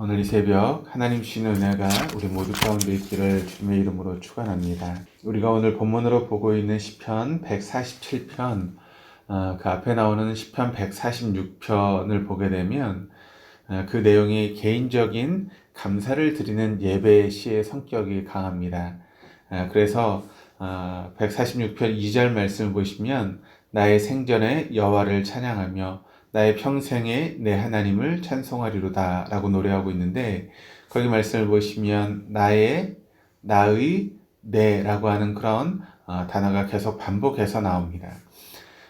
오늘 이 새벽 하나님 주시는 은혜가 우리 모두 가운데 있기를 주님의 이름으로 축원합니다. 우리가 오늘 본문으로 보고 있는 시편 147편 어, 그 앞에 나오는 시편 146편을 보게 되면 어, 그 내용이 개인적인 감사를 드리는 예배 시의 성격이 강합니다. 어, 그래서 어, 146편 2절 말씀을 보시면 나의 생전에 여호와를 찬양하며 나의 평생에 내 하나님을 찬송하리로다 라고 노래하고 있는데 거기 말씀을 보시면 나의 나의 내라고 하는 그런 어, 단어가 계속 반복해서 나옵니다.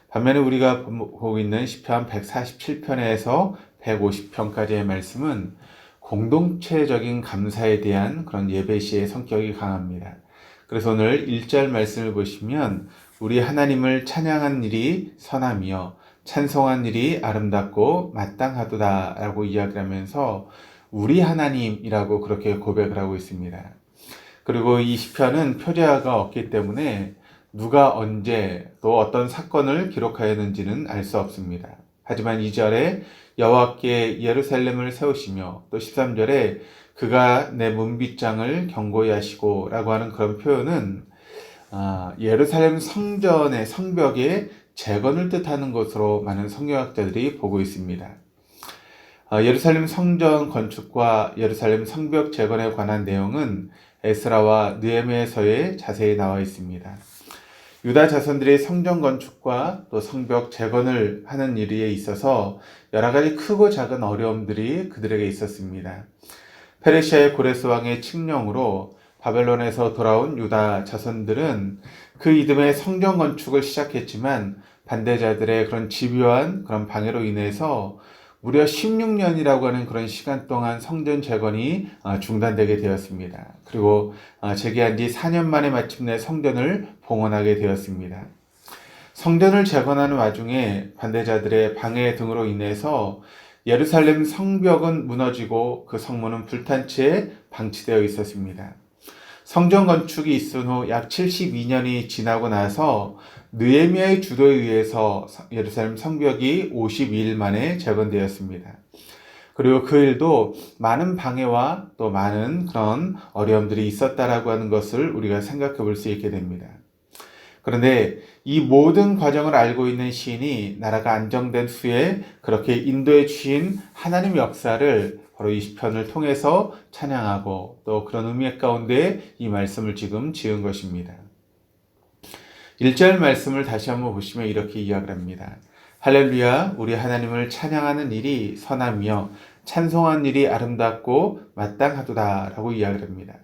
반면에 우리가 보고 있는 시편 147편에서 150편까지의 말씀은 공동체적인 감사에 대한 그런 예배시의 성격이 강합니다. 그래서 오늘 1절 말씀을 보시면 우리 하나님을 찬양한 일이 선함이요 찬송한 일이 아름답고 마땅하도다 라고 이야기를 하면서 우리 하나님이라고 그렇게 고백을 하고 있습니다. 그리고 이 시편은 표제화가 없기 때문에 누가 언제 또 어떤 사건을 기록하였는지는 알 수 없습니다. 하지만 2절에 여호와께 예루살렘을 세우시며 또 13절에 그가 내 문빗장을 경고히 하시고 라고 하는 그런 표현은 아, 예루살렘 성전의 성벽에 재건을 뜻하는 것으로 많은 성경학자들이 보고 있습니다. 아, 예루살렘 성전 건축과 예루살렘 성벽 재건에 관한 내용은 에스라와 느헤미야서에 자세히 나와 있습니다. 유다 자손들이 성전 건축과 또 성벽 재건을 하는 일에 있어서 여러 가지 크고 작은 어려움들이 그들에게 있었습니다. 페르시아의 고레스 왕의 칙령으로 바벨론에서 돌아온 유다 자손들은 그 이듬해 성전 건축을 시작했지만 반대자들의 그런 집요한 그런 방해로 인해서 무려 16년이라고 하는 그런 시간 동안 성전 재건이 어, 중단되게 되었습니다. 그리고 어, 재개한 지 4년 만에 마침내 성전을 봉헌하게 되었습니다. 성전을 재건하는 와중에 반대자들의 방해 등으로 인해서 예루살렘 성벽은 무너지고 그 성문은 불탄 채 방치되어 있었습니다. 성전 건축이 있은 후 약 72년이 지나고 나서 느에미아의 주도에 의해서 예루살렘 성벽이 52일 만에 재건되었습니다. 그리고 그 일도 많은 방해와 또 많은 그런 어려움들이 있었다라고 하는 것을 우리가 생각해 볼 수 있게 됩니다. 그런데 이 모든 과정을 알고 있는 시인이 나라가 안정된 후에 그렇게 인도해 주신 하나님 역사를 바로 이 시편을 통해서 찬양하고 또 그런 의미 가운데 이 말씀을 지금 지은 것입니다. 1절 말씀을 다시 한번 보시면 이렇게 이야기를 합니다. 할렐루야, 우리 하나님을 찬양하는 일이 선하며 찬송한 일이 아름답고 마땅하도다 라고 이야기를 합니다.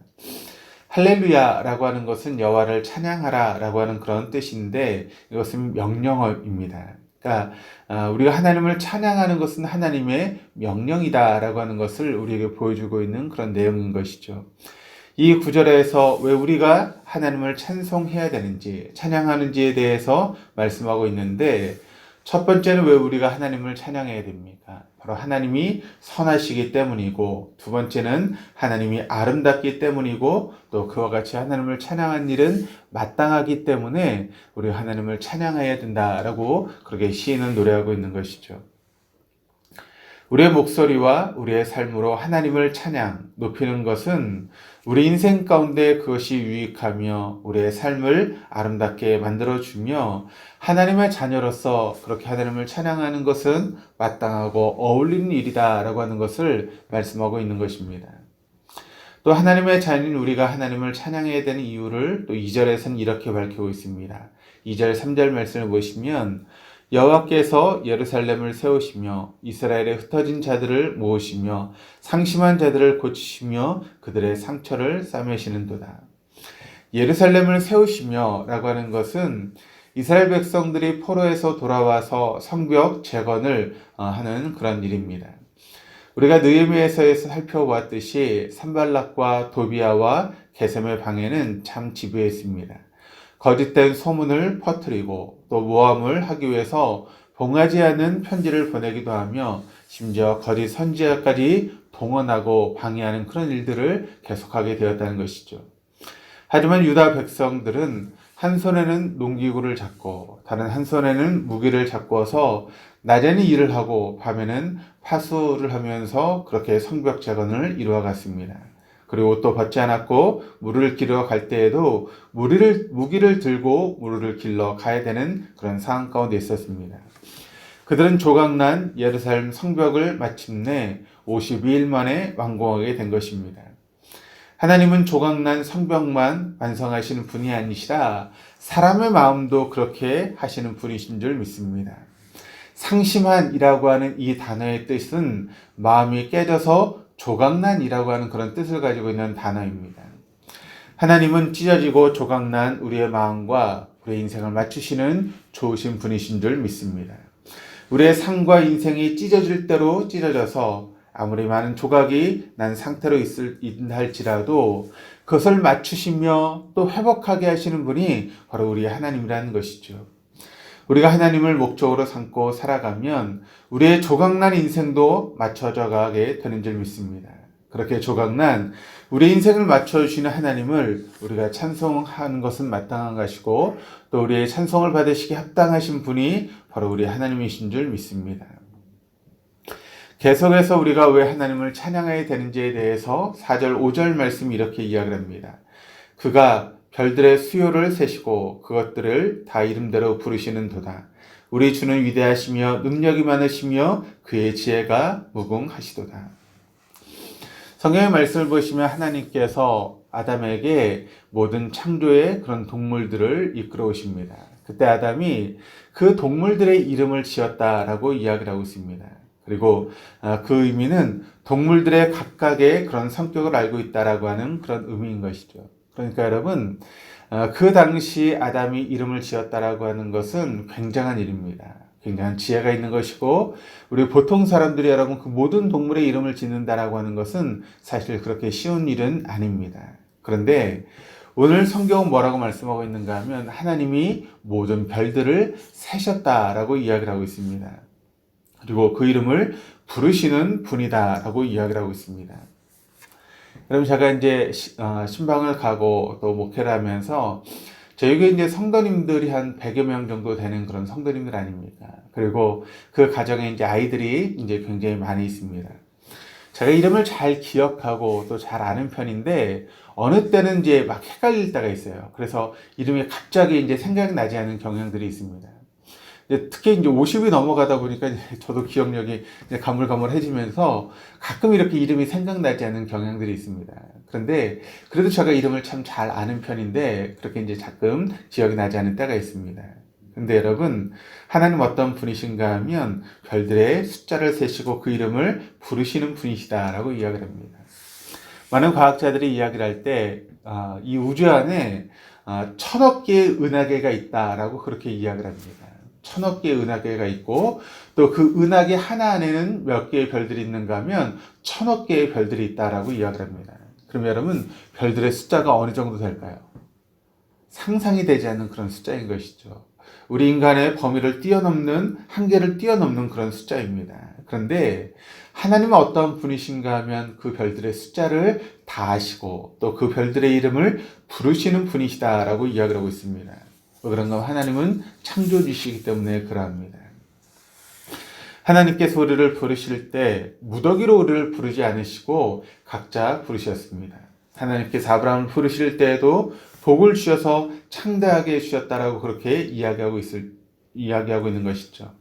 할렐루야라고 하는 것은 여호와를 찬양하라라고 하는 그런 뜻인데 이것은 명령어입니다. 그러니까 아, 우리가 하나님을 찬양하는 것은 하나님의 명령이다라고 하는 것을 우리에게 보여주고 있는 그런 내용인 것이죠. 이 구절에서 왜 우리가 하나님을 찬송해야 되는지, 찬양하는지에 대해서 말씀하고 있는데, 첫 번째는 왜 우리가 하나님을 찬양해야 됩니까? 바로 하나님이 선하시기 때문이고, 두 번째는 하나님이 아름답기 때문이고, 또 그와 같이 하나님을 찬양한 일은 마땅하기 때문에 우리 하나님을 찬양해야 된다라고 그렇게 시인은 노래하고 있는 것이죠. 우리의 목소리와 우리의 삶으로 하나님을 찬양, 높이는 것은 우리 인생 가운데 그것이 유익하며 우리의 삶을 아름답게 만들어주며 하나님의 자녀로서 그렇게 하나님을 찬양하는 것은 마땅하고 어울리는 일이다 라고 하는 것을 말씀하고 있는 것입니다. 또 하나님의 자녀인 우리가 하나님을 찬양해야 되는 이유를 또 2절에서는 이렇게 밝히고 있습니다. 2절, 3절 말씀을 보시면 여호와께서 예루살렘을 세우시며 이스라엘의 흩어진 자들을 모으시며 상심한 자들을 고치시며 그들의 상처를 싸매시는도다. 예루살렘을 세우시며라고 하는 것은 이스라엘 백성들이 포로에서 돌아와서 성벽 재건을 어, 하는 그런 일입니다. 우리가 느헤미야서에서 살펴보았듯이 산발락과 도비아와 게셈의 방해는 참 지배했습니다. 거짓된 소문을 퍼뜨리고 또 모함을 하기 위해서 봉하지 않은 편지를 보내기도 하며 심지어 거짓 선지자까지 동원하고 방해하는 그런 일들을 계속하게 되었다는 것이죠. 하지만 유다 백성들은 한 손에는 농기구를 잡고 다른 한 손에는 무기를 잡고서 낮에는 일을 하고 밤에는 파수를 하면서 그렇게 성벽 재건을 이루어 갔습니다. 그리고 또 벗지 않았고 무리를 기르러 갈 때에도 무리를 무기를 들고 무리를 길러 가야 되는 그런 상황 가운데 있었습니다. 그들은 조각난 예루살렘 성벽을 마침내 52일 만에 완공하게 된 것입니다. 하나님은 조각난 성벽만 완성하시는 분이 아니시라 사람의 마음도 그렇게 하시는 분이신 줄 믿습니다. 상심한이라고 하는 이 단어의 뜻은 마음이 깨져서 조각난이라고 하는 그런 뜻을 가지고 있는 단어입니다. 하나님은 찢어지고 조각난 우리의 마음과 우리의 인생을 맞추시는 좋으신 분이신 줄 믿습니다. 우리의 삶과 인생이 찢어질 대로 찢어져서 아무리 많은 조각이 난 상태로 있을 할지라도 그것을 맞추시며 또 회복하게 하시는 분이 바로 우리 하나님이라는 것이죠. 우리가 하나님을 목적으로 삼고 살아가면 우리의 조각난 인생도 맞춰져 가게 되는 줄 믿습니다. 그렇게 조각난 우리 인생을 맞춰주시는 하나님을 우리가 찬송하는 것은 마땅한 것이고 또 우리의 찬송을 받으시기 합당하신 분이 바로 우리 하나님이신 줄 믿습니다. 계속해서 우리가 왜 하나님을 찬양해야 되는지에 대해서 4절, 5절 말씀이 이렇게 이야기를 합니다. 그가 별들의 수요를 세시고 그것들을 다 이름대로 부르시는 도다. 우리 주는 위대하시며 능력이 많으시며 그의 지혜가 무궁하시도다. 성경의 말씀을 보시면 하나님께서 아담에게 모든 창조의 그런 동물들을 이끌어 오십니다. 그때 아담이 그 동물들의 이름을 지었다라고 이야기를 하고 있습니다. 그리고 아, 그 의미는 동물들의 각각의 그런 성격을 알고 있다라고 하는 그런 의미인 것이죠. 그러니까 여러분, 어, 그 당시 아담이 이름을 지었다라고 하는 것은 굉장한 일입니다. 굉장한 지혜가 있는 것이고, 우리 보통 사람들이 여러분 그 모든 동물의 이름을 짓는다라고 하는 것은 사실 그렇게 쉬운 일은 아닙니다. 그런데 오늘 성경은 뭐라고 말씀하고 있는가 하면 하나님이 모든 별들을 세셨다라고 이야기를 하고 있습니다. 그리고 그 이름을 부르시는 분이다라고 이야기를 하고 있습니다. 여러분 제가 이제 어, 신방을 가고 또 목회를 하면서 저희가 이제 성도님들이 한 100여 명 정도 되는 그런 성도님들 아닙니까? 그리고 그 가정에 이제 아이들이 이제 굉장히 많이 있습니다. 제가 이름을 잘 기억하고 또 잘 아는 편인데 어느 때는 이제 막 헷갈릴 때가 있어요. 그래서 이름이 갑자기 이제 생각이 나지 않는 경향들이 있습니다. 특히 이제 50이 넘어가다 보니까 저도 기억력이 가물가물해지면서 가끔 이렇게 이름이 생각나지 않는 경향들이 있습니다. 그런데 그래도 제가 이름을 참 잘 아는 편인데 그렇게 이제 가끔 기억이 나지 않는 때가 있습니다. 근데 여러분, 하나님 어떤 분이신가 하면 별들의 숫자를 세시고 그 이름을 부르시는 분이시다라고 이야기를 합니다. 많은 과학자들이 이야기를 할 때, 아, 이 우주 안에 아, 천억 개의 은하계가 있다라고 그렇게 이야기를 합니다. 천억 개의 은하계가 있고 또 그 은하계 하나 안에는 몇 개의 별들이 있는가 하면 천억 개의 별들이 있다라고 이야기를 합니다. 그럼 여러분 별들의 숫자가 어느 정도 될까요? 상상이 되지 않는 그런 숫자인 것이죠. 우리 인간의 범위를 뛰어넘는 한계를 뛰어넘는 그런 숫자입니다. 그런데 하나님은 어떤 분이신가 하면 그 별들의 숫자를 다 아시고 또 그 별들의 이름을 부르시는 분이시다라고 이야기를 하고 있습니다. 그런가 하나님은 창조주시기 때문에 그러합니다. 하나님께서 우리를 부르실 때 무더기로 우리를 부르지 않으시고 각자 부르셨습니다. 하나님께서 아브라함을 부르실 때에도 복을 주셔서 창대하게 해주셨다라고 그렇게 이야기하고 있을 이야기하고 있는 것이죠.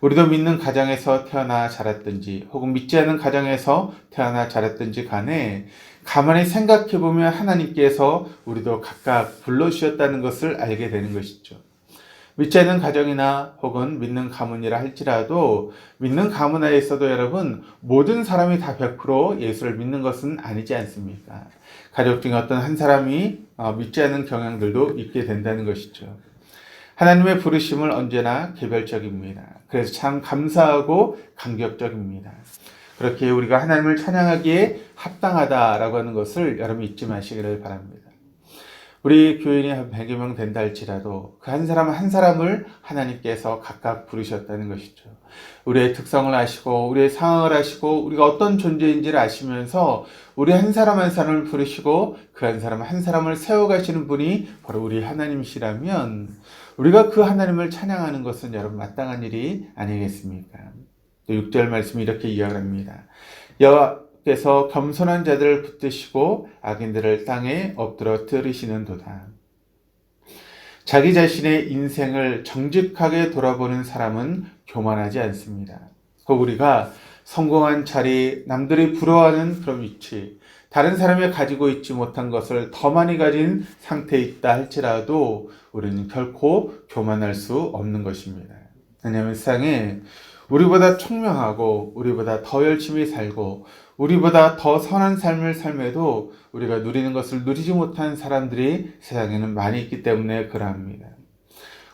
우리도 믿는 가정에서 태어나 자랐든지 혹은 믿지 않는 가정에서 태어나 자랐든지 간에 가만히 생각해 보면 하나님께서 우리도 각각 불러주셨다는 것을 알게 되는 것이죠. 믿지 않는 가정이나 혹은 믿는 가문이라 할지라도 믿는 가문 안에서도 여러분 모든 사람이 다 100% 예수를 믿는 것은 아니지 않습니까? 가족 중에 어떤 한 사람이 어, 믿지 않는 경향들도 있게 된다는 것이죠. 하나님의 부르심을 언제나 개별적입니다. 그래서 참 감사하고 감격적입니다. 그렇게 우리가 하나님을 찬양하기에 합당하다라고 하는 것을 여러분 잊지 마시기를 바랍니다. 우리 교인이 한 100여 명 된다 할지라도 그 한 사람 한 사람을 하나님께서 각각 부르셨다는 것이죠. 우리의 특성을 아시고 우리의 상황을 아시고 우리가 어떤 존재인지를 아시면서 우리 한 사람 한 사람을 부르시고 그 한 사람 한 사람을 세워가시는 분이 바로 우리 하나님이시라면 우리가 그 하나님을 찬양하는 것은 여러분 마땅한 일이 아니겠습니까? 또 6절 말씀이 이렇게 이야기합니다. 여호와께서 겸손한 자들을 붙드시고 악인들을 땅에 엎드려 들으시는 도다. 자기 자신의 인생을 정직하게 돌아보는 사람은 교만하지 않습니다. 그 우리가 성공한 자리, 남들이 부러워하는 그런 위치, 다른 사람이 가지고 있지 못한 것을 더 많이 가진 상태에 있다 할지라도 우리는 결코 교만할 수 없는 것입니다. 왜냐하면 세상에 우리보다 총명하고 우리보다 더 열심히 살고 우리보다 더 선한 삶을 삶에도 우리가 누리는 것을 누리지 못한 사람들이 세상에는 많이 있기 때문에 그러합니다.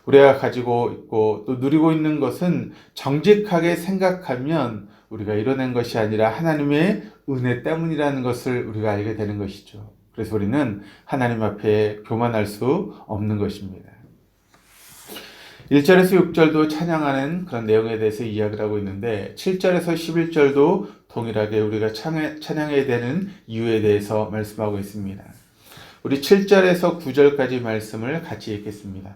우리가 가지고 있고 또 누리고 있는 것은 정직하게 생각하면 우리가 이뤄낸 것이 아니라 하나님의 은혜 때문이라는 것을 우리가 알게 되는 것이죠. 그래서 우리는 하나님 앞에 교만할 수 없는 것입니다. 1절에서 6절도 찬양하는 그런 내용에 대해서 이야기를 하고 있는데 7절에서 11절도 동일하게 우리가 찬양해야 되는 이유에 대해서 말씀하고 있습니다. 우리 7절에서 9절까지 말씀을 같이 읽겠습니다.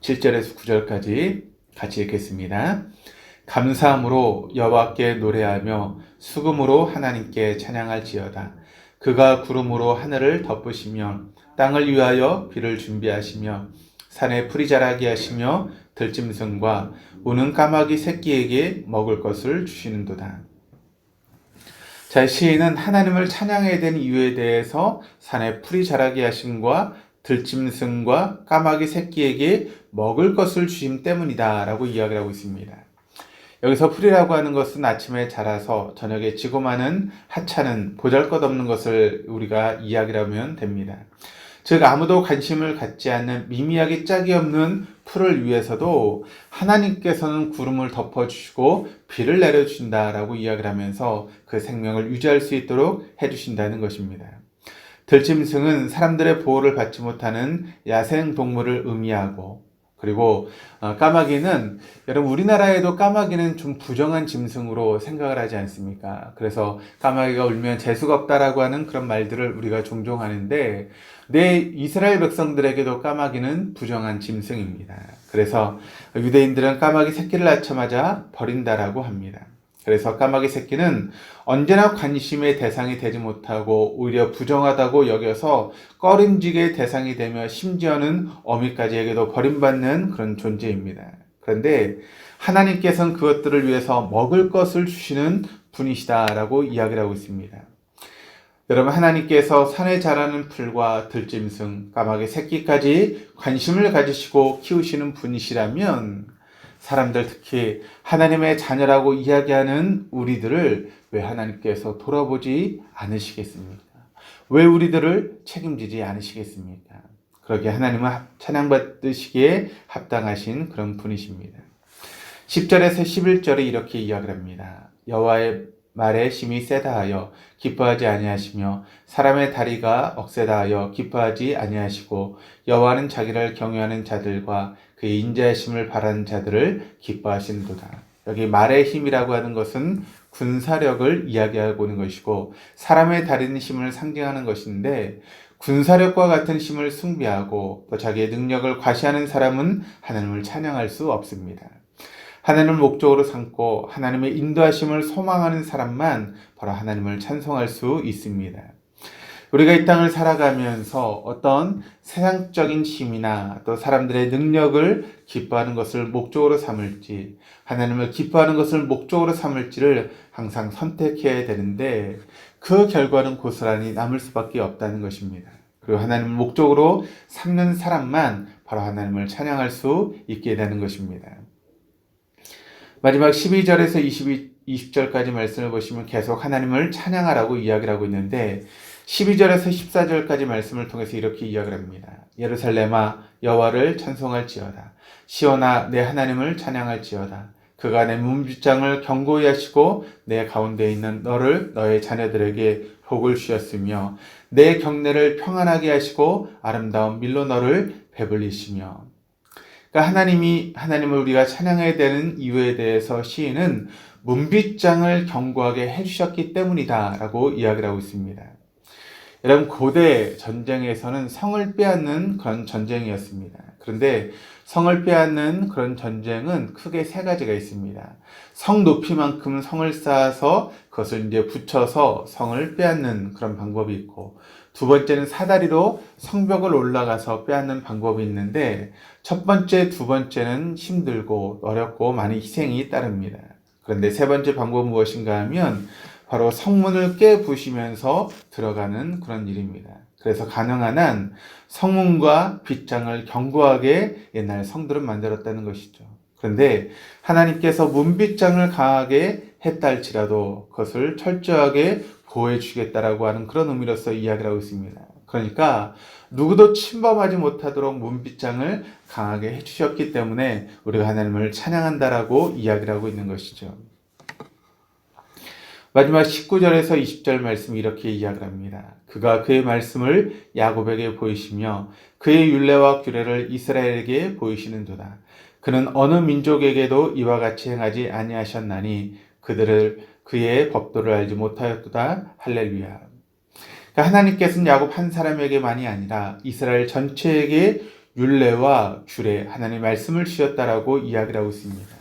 7절에서 9절까지 같이 읽겠습니다. 감사함으로 여호와께 노래하며 수금으로 하나님께 찬양할지어다. 그가 구름으로 하늘을 덮으시며 땅을 위하여 비를 준비하시며 산에 풀이 자라게 하시며 들짐승과 우는 까마귀 새끼에게 먹을 것을 주시는도다. 자, 시인은 하나님을 찬양해야 되는 이유에 대해서 산에 풀이 자라게 하심과 들짐승과 까마귀 새끼에게 먹을 것을 주심 때문이다 라고 이야기를 하고 있습니다. 여기서 풀이라고 하는 것은 아침에 자라서 저녁에 지고 마는 하찮은 보잘것없는 것을 우리가 이야기를 하면 됩니다. 즉 아무도 관심을 갖지 않는 미미하게 짝이 없는 풀을 위해서도 하나님께서는 구름을 덮어주시고 비를 내려주신다라고 이야기를 하면서 그 생명을 유지할 수 있도록 해주신다는 것입니다. 들짐승은 사람들의 보호를 받지 못하는 야생 동물을 의미하고 그리고 어, 까마귀는 여러분 우리나라에도 까마귀는 좀 부정한 짐승으로 생각을 하지 않습니까? 그래서 까마귀가 울면 재수가 없다라고 하는 그런 말들을 우리가 종종 하는데 내 이스라엘 백성들에게도 까마귀는 부정한 짐승입니다. 그래서 유대인들은 까마귀 새끼를 낳자마자 버린다라고 합니다. 그래서 까마귀 새끼는 언제나 관심의 대상이 되지 못하고 오히려 부정하다고 여겨서 꺼림직의 대상이 되며 심지어는 어미까지에게도 버림받는 그런 존재입니다. 그런데 하나님께서는 그것들을 위해서 먹을 것을 주시는 분이시다라고 이야기를 하고 있습니다. 여러분 하나님께서 산에 자라는 풀과 들짐승, 까마귀 새끼까지 관심을 가지시고 키우시는 분이시라면 사람들 특히 하나님의 자녀라고 이야기하는 우리들을 왜 하나님께서 돌아보지 않으시겠습니까? 왜 우리들을 책임지지 않으시겠습니까? 그러게 하나님은 찬양받으시기에 합당하신 그런 분이십니다. 10절에서 11절에 이렇게 이야기를 합니다. 여호와의 말에 심이 세다 하여 기뻐하지 아니하시며 사람의 다리가 억세다 하여 기뻐하지 아니하시고 여호와는 자기를 경외하는 자들과 그의 인자하심을 바라는 자들을 기뻐하신도다. 여기 말의 힘이라고 하는 것은 군사력을 이야기하고 있는 것이고 사람의 다른 힘을 상징하는 것인데 군사력과 같은 힘을 숭배하고 또 자기의 능력을 과시하는 사람은 하나님을 찬양할 수 없습니다. 하나님을 목적으로 삼고 하나님의 인도하심을 소망하는 사람만 바로 하나님을 찬송할 수 있습니다. 우리가 이 땅을 살아가면서 어떤 세상적인 힘이나 또 사람들의 능력을 기뻐하는 것을 목적으로 삼을지, 하나님을 기뻐하는 것을 목적으로 삼을지를 항상 선택해야 되는데 그 결과는 고스란히 남을 수밖에 없다는 것입니다. 그리고 하나님을 목적으로 삼는 사람만 바로 하나님을 찬양할 수 있게 되는 것입니다. 마지막 12절에서 22, 20절까지 말씀을 보시면 계속 하나님을 찬양하라고 이야기를 하고 있는데 12절에서 14절까지 말씀을 통해서 이렇게 이야기를 합니다. 예루살렘아 여호와를 찬송할지어다. 시온아 내 하나님을 찬양할지어다. 그가 내 문빗장을 견고히 하시고 내 가운데 있는 너를 너의 자녀들에게 복을 주셨으며 내 경내를 평안하게 하시고 아름다운 밀로 너를 배불리시며 그러니까 하나님이 하나님을 우리가 찬양해야 되는 이유에 대해서 시인은 문빗장을 견고하게 해주셨기 때문이다라고 이야기를 하고 있습니다. 여러분 고대 전쟁에서는 성을 빼앗는 그런 전쟁이었습니다. 그런데 성을 빼앗는 그런 전쟁은 크게 세 가지가 있습니다. 성 높이만큼 성을 쌓아서 그것을 이제 붙여서 성을 빼앗는 그런 방법이 있고 두 번째는 사다리로 성벽을 올라가서 빼앗는 방법이 있는데 첫 번째, 두 번째는 힘들고 어렵고 많은 희생이 따릅니다. 그런데 세 번째 방법은 무엇인가 하면 바로 성문을 깨부시면서 들어가는 그런 일입니다. 그래서 가능한 한 성문과 빗장을 견고하게 옛날 성들은 만들었다는 것이죠. 그런데 하나님께서 문빗장을 강하게 했다 할지라도 그것을 철저하게 보호해 주겠다라고 하는 그런 의미로서 이야기를 하고 있습니다. 그러니까 누구도 침범하지 못하도록 문빗장을 강하게 해주셨기 때문에 우리가 하나님을 찬양한다라고 이야기를 하고 있는 것이죠. 마지막 19절에서 20절 말씀 이렇게 이야기를 합니다. 그가 그의 말씀을 야곱에게 보이시며 그의 율례와 규례를 이스라엘에게 보이시는도다. 그는 어느 민족에게도 이와 같이 행하지 아니하셨나니 그들을 그의 법도를 알지 못하였도다. 할렐루야. 그러니까 하나님께서는 야곱 한 사람에게만이 아니라 이스라엘 전체에게 율례와 규례, 하나님 말씀을 주셨다라고 이야기를 하고 있습니다.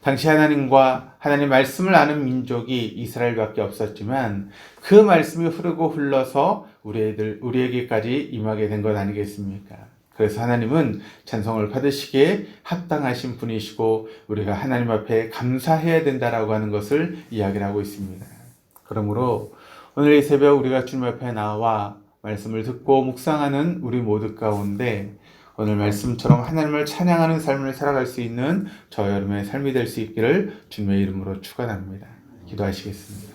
당시 하나님과 하나님 말씀을 아는 민족이 이스라엘밖에 없었지만 그 말씀이 흐르고 흘러서 우리들 우리에게까지 임하게 된 것 아니겠습니까? 그래서 하나님은 찬송을 받으시기에 합당하신 분이시고 우리가 하나님 앞에 감사해야 된다라고 하는 것을 이야기를 하고 있습니다. 그러므로 오늘 이 새벽 우리가 주님 앞에 나와 말씀을 듣고 묵상하는 우리 모두 가운데 오늘 말씀처럼 하나님을 찬양하는 삶을 살아갈 수 있는 저 여러분의 삶이 될 수 있기를 주님의 이름으로 축원합니다. 기도하시겠습니다.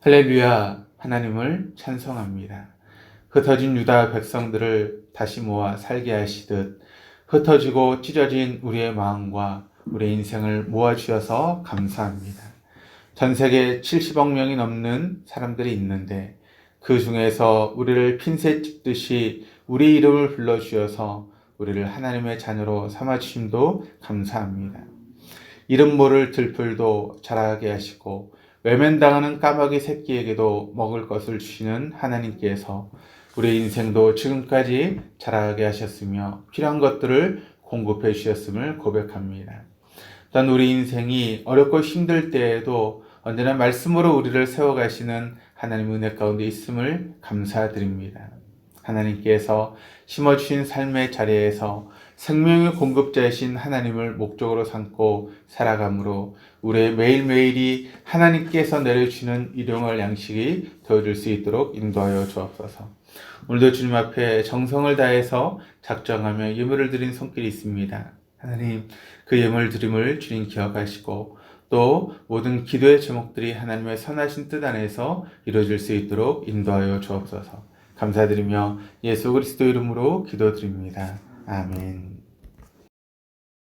할렐루야 하나님을 찬송합니다. 흩어진 유다 백성들을 다시 모아 살게 하시듯 흩어지고 찢어진 우리의 마음과 우리의 인생을 모아주셔서 감사합니다. 전 세계 70억 명이 넘는 사람들이 있는데 그 중에서 우리를 핀셋 찍듯이 우리 이름을 불러주셔서 우리를 하나님의 자녀로 삼아주심도 감사합니다. 이름 모를 들풀도 자라게 하시고 외면당하는 까마귀 새끼에게도 먹을 것을 주시는 하나님께서 우리 인생도 지금까지 자라게 하셨으며 필요한 것들을 공급해 주셨음을 고백합니다. 단 우리 인생이 어렵고 힘들 때에도 언제나 말씀으로 우리를 세워가시는 하나님 은혜 가운데 있음을 감사드립니다. 하나님께서 심어주신 삶의 자리에서 생명의 공급자이신 하나님을 목적으로 삼고 살아감으로 우리의 매일매일이 하나님께서 내려주시는 일용할 양식이 되어줄 수 있도록 인도하여 주옵소서. 오늘도 주님 앞에 정성을 다해서 작정하며 예물을 드린 손길이 있습니다. 하나님, 그 예물 드림을 주님 기억하시고 또 모든 기도의 제목들이 하나님의 선하신 뜻 안에서 이루어질 수 있도록 인도하여 주옵소서. 감사드리며 예수 그리스도 이름으로 기도드립니다. 아멘.